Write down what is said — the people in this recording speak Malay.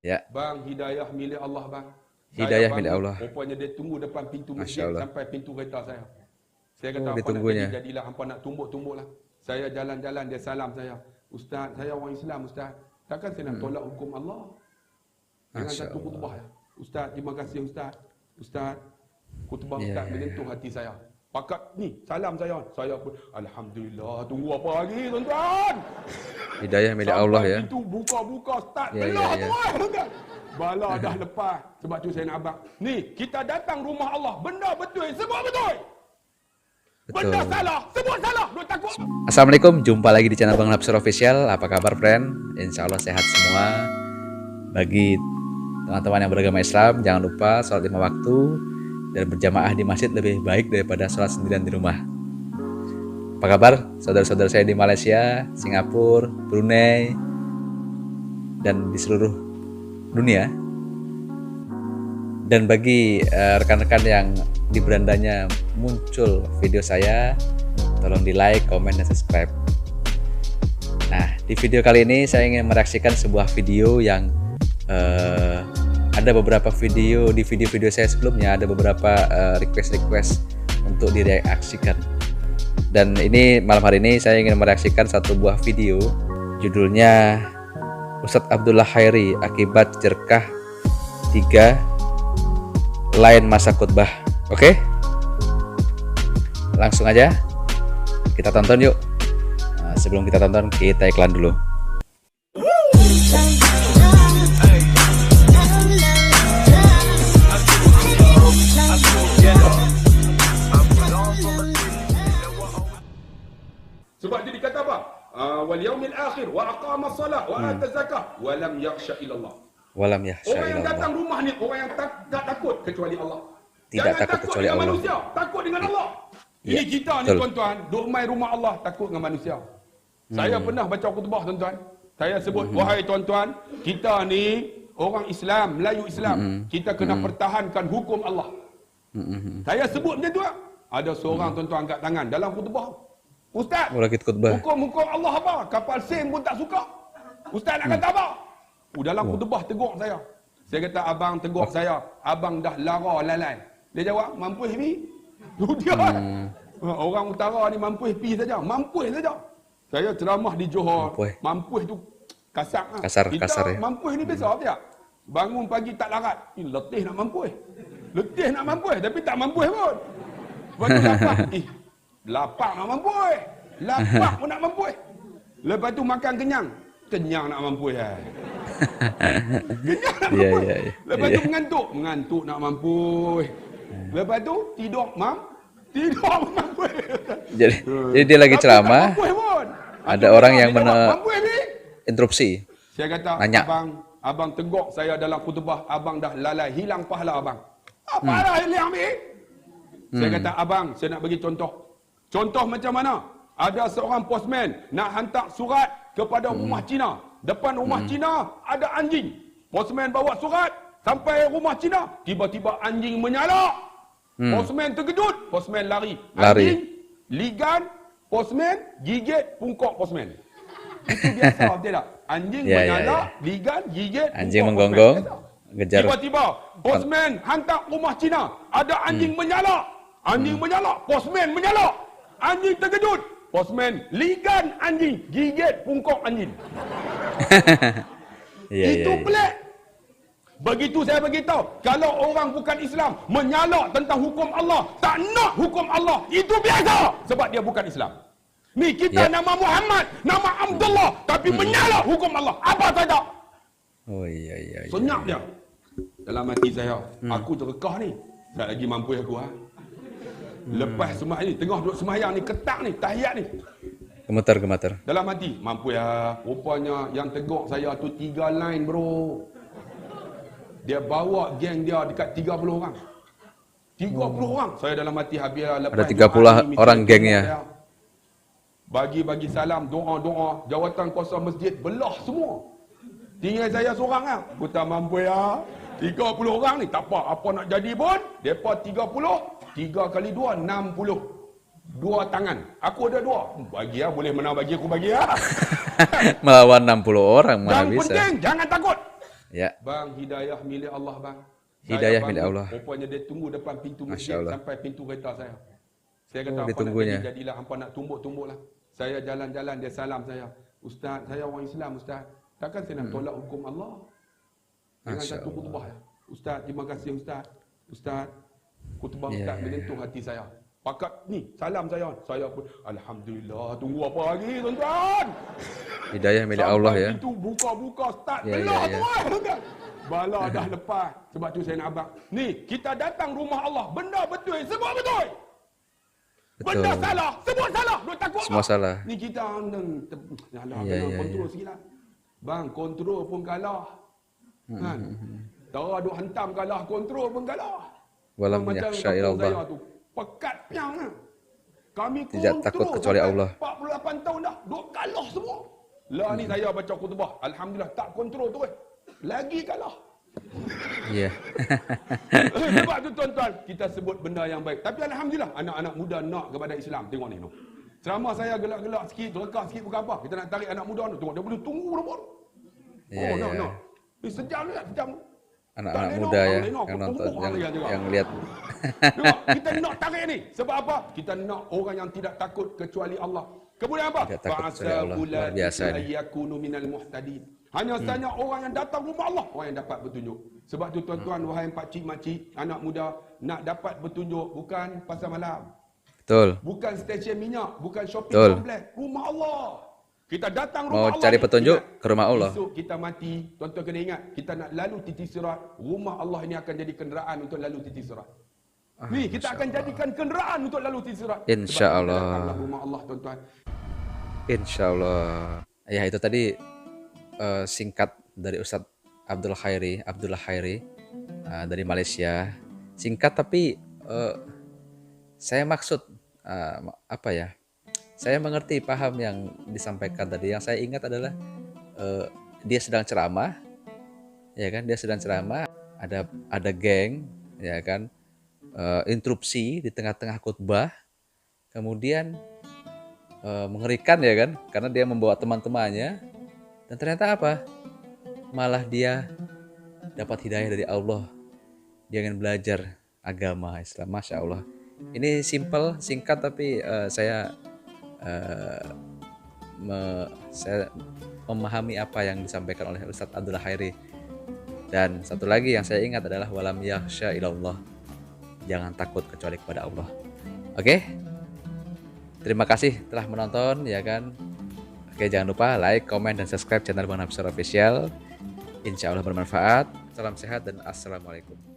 Ya. Bang, hidayah milik Allah bang. Hidayah milik Allah. Rupanya dia tunggu depan pintu masjid sampai pintu kereta saya. Saya kata Oh, apa nak jadi, jadilah. Hampa nak tumbuk-tumbuklah. Saya jalan-jalan, dia salam saya. Ustaz, saya orang Islam Ustaz. Takkan saya nak tolak hukum Allah? Dengan Hmm. Masya satu khutbah ya. Ustaz, terima kasih Ustaz. Ustaz, khutbah Ya, Ustaz ya, menyentuh hati saya. Pakat ni, salam saya. Saya pun, Alhamdulillah, tunggu apa lagi tuan-tuan? Hidayah milik Sampai Allah ya. Pintu buka-buka start Ya, belah ya, ya. tuan tuan. Bala dah lepas. Sebab tu saya nak abang. Ni, kita datang rumah Allah. Benda betul, sebut betul. Benda Betul. salah, sebut salah. Duk takut. Assalamualaikum, jumpa lagi di channel Bang Napsur Official. Apa kabar, friend? Insya Allah sehat semua. Bagi teman-teman yang beragama Islam, jangan lupa sholat lima waktu dan berjamaah di masjid lebih baik daripada sholat sendirian di rumah. Apa kabar, saudara-saudara saya di Malaysia, Singapura, Brunei, dan di seluruh dunia? Dan bagi eh, rekan-rekan yang di berandanya muncul video saya, tolong di like, komen, dan subscribe. Nah, di video kali ini saya ingin mereaksikan sebuah video yang eh, ada beberapa video di video-video saya sebelumnya ada beberapa eh, request-request untuk direaksikan. Dan ini malam hari ini saya ingin mereaksikan satu buah video judulnya Ustadz Abdullah Khairi akibat jerkah 3 lain masa khutbah. Oke? Langsung aja kita tonton yuk. Nah, sebelum kita tonton kita iklan dulu. Wa ata zakah wa lam yakhsha illallah. Walam yahsya Orang yang ilallah. datang rumah ni orang yang tak, tak takut kecuali Allah. Tidak Jangan takut kecuali dengan Allah. manusia, takut dengan Allah. Ya, Ini kita ni tuan-tuan, duk main rumah Allah takut dengan manusia. Saya Hmm. pernah baca khutbah tuan-tuan. Saya sebut wahai tuan-tuan, kita ni orang Islam, Melayu Islam, Hmm. kita kena pertahankan hukum Allah. Mm-mm. Saya sebut macam tu. ah. Ada seorang tuan-tuan angkat tangan dalam khutbah. Ustaz, Oh, khutbah. Hukum-hukum Allah apa? Kapal sen pun tak suka. Ustaz nak kata apa? Oh, dalam khutbah tegur saya. Saya kata abang tegur saya. Abang dah lara lalai. Dia jawab, mampu ni. Tu dia. Hmm. Orang utara ni mampu pi saja. Mampu saja. Saya ceramah di Johor. Mampuih. Mampu tu kasar. ah. Kasar, Kita kasar ya. mampu ni biasa apa tak? Bangun pagi tak larat. Ini letih nak mampu. Letih nak mampu tapi tak mampu pun. Lepas tu lapar. Eh, lapar nak mampu. Lapar pun nak mampu. Lepas tu makan kenyang. Kenyang nak mampu. Eh. Kenyang nak Ya, mampu. ya, ya. Lepas Ya. tu mengantuk. Mengantuk nak mampu. Lepas tu tidur mam. Tidur mampu. Jadi, jadi dia lagi ceramah, mampu pun. ada orang yang Mampu ni. interupsi. Saya kata, Nanya. abang, abang teguk saya dalam khutbah, abang dah lalai, hilang pahala abang. Apa Hmm. pahala hilang ni? Saya kata, abang, saya nak bagi contoh. Contoh macam mana? Ada seorang postman nak hantar surat kepada Hmm. rumah Cina. Depan rumah Cina ada anjing. Postman bawa surat sampai rumah Cina. Tiba-tiba anjing menyalak. Hmm. Postman terkejut. Postman lari. Lari. Anjing, ligan, postman, gigit pungkok postman. Itu biasa betul tak? Anjing Ya, ya, menyalak, ya. ligan, gigit, Anjing menggonggong, ngejar. Tiba-tiba, postman hantar rumah Cina. Ada anjing Hmm. menyalak. Anjing menyalak, postman menyalak. Anjing terkejut. Postman ligan anjing, gigit pungkok anjing. Iya, Itu iya, iya. pelik. Begitu saya beritahu, kalau orang bukan Islam menyalak tentang hukum Allah, tak nak hukum Allah, itu biasa sebab dia bukan Islam. Ni kita Ya. nama Muhammad, nama Abdullah, tapi menyalak hukum Allah. Apa saja? Oh iya iya. iya. Senyap dia. Dalam hati saya, Hmm. aku terkekah ni. Tak lagi mampu aku ha. Lepas sembahyang ni, tengah duduk sembahyang ni, ketak ni, tahiyat ni. Gemetar gemetar. Dalam hati, mampu ya. Rupanya yang tegur saya tu tiga line bro. Dia bawa geng dia dekat 30 orang. 30 orang. Saya dalam hati habis lah. lepas Ada 30 Jumaat ni, orang gengnya. tengok dia. Bagi-bagi salam, doa-doa, jawatan kuasa masjid belah semua. Tinggal saya seorang lah. Aku tak mampu ya. 30 orang ni tak apa. Apa nak jadi pun, mereka 30, 3 kali 2, 60. Dua tangan. Aku ada dua. Hmm, Bagi ya, boleh menang bagi aku bagi ya. Melawan 60 orang mana Yang bisa. penting jangan takut. Ya. Bang, hidayah milik Allah bang. Hidayah milik Allah. Rupanya dia tunggu depan pintu masjid sampai pintu kereta saya. Saya kata Oh, apa nak jadi, jadilah. Hampa nak tumbuk-tumbuklah. Saya jalan-jalan, dia salam saya. Ustaz, saya orang Islam Ustaz. Takkan saya nak tolak hukum Allah? Dengan. Masya satu khutbah ya. Ustaz, terima kasih Ustaz. Ustaz, khutbah Ya, Ustaz ya, menyentuh hati saya. Pakat ni, salam saya. Saya pun, Alhamdulillah, tunggu apa lagi tuan-tuan? Hidayah milik Sampai Allah ya. Pintu buka-buka start belah ya, tu ya. eh, tuan-tuan. Bala dah lepas. Sebab tu saya nak abang. Ni, kita datang rumah Allah. Benda betul, semua betul. Benda Betul. salah, semua salah. Duk takut Semua apa? salah. Ni kita neng Yalah, Ya, kena ya, kontrol sikit lah. Bang, kontrol pun kalah. Kan? Tara duk hantam kalah, kontrol pun kalah. Walam Macam yakhsha ilallah. saya tu. Pekat piang lah. Kami Tidak takut kecuali Allah. 48 tahun dah. Duk kalah semua. Lah ni saya baca khutbah. Alhamdulillah tak kontrol tu. Lagi kalah. Ya. Sebab tu tuan-tuan, kita sebut benda yang baik. Tapi Alhamdulillah, anak-anak muda nak kepada Islam. Tengok ni. No. Selama saya gelak-gelak sikit, rekah sikit bukan apa. Kita nak tarik anak muda ni. Tengok, dia boleh tunggu pun. Ya, oh, nak, ya. nak. Ni sejam ni, sejam. Anak-anak Tak muda ya yang nonton yang yang lihat. Tengok, kita nak tarik ni. Sebab apa? Kita nak orang yang tidak takut kecuali Allah. Kemudian apa? Tidak takut kecuali Allah. Luar biasa ni. Hmm. yakunu minal muhtadin. Hanya sahaja orang yang datang rumah Allah, orang yang dapat petunjuk. Sebab tu tuan-tuan, wahai pakcik makcik, anak muda, nak dapat petunjuk bukan pasar malam. Betul. Bukan stesen minyak, bukan shopping Betul. komplek. Rumah Allah. Kita datang Mau rumah Allah. cari petunjuk, ingat, ke rumah Allah. Esok kita mati, tuan-tuan kena ingat, kita nak lalu titik sirat, rumah Allah ini akan jadi kenderaan untuk lalu titik sirat. Ah, Ni kita akan jadikan kenderaan untuk lalu titik sirat. Insya Sebab kita Allah. datanglah rumah Allah tuan-tuan. Insya Allah. Ya itu tadi eh, singkat dari Ustadz Abdul Khairi, Abdullah Khairi eh, dari Malaysia. Singkat tapi eh, saya maksud eh, apa ya? Saya mengerti paham yang disampaikan tadi. Yang saya ingat adalah eh, dia sedang ceramah, ya kan? Dia sedang ceramah. Ada ada geng, ya kan? Eh, interupsi di tengah-tengah khutbah. Kemudian eh, mengerikan ya kan karena dia membawa teman-temannya dan ternyata apa malah dia dapat hidayah dari Allah dia ingin belajar agama Islam masya Allah ini simple singkat tapi eh, saya eh, me- saya memahami apa yang disampaikan oleh Ustadz Abdullah Khairi dan satu lagi yang saya ingat adalah walam yakhsha ilallah jangan takut kecuali kepada Allah oke Terima kasih telah menonton ya kan. Oke jangan lupa like, comment, dan subscribe channel Bang Nafsir Official. Insya Allah bermanfaat. Salam sehat dan assalamualaikum.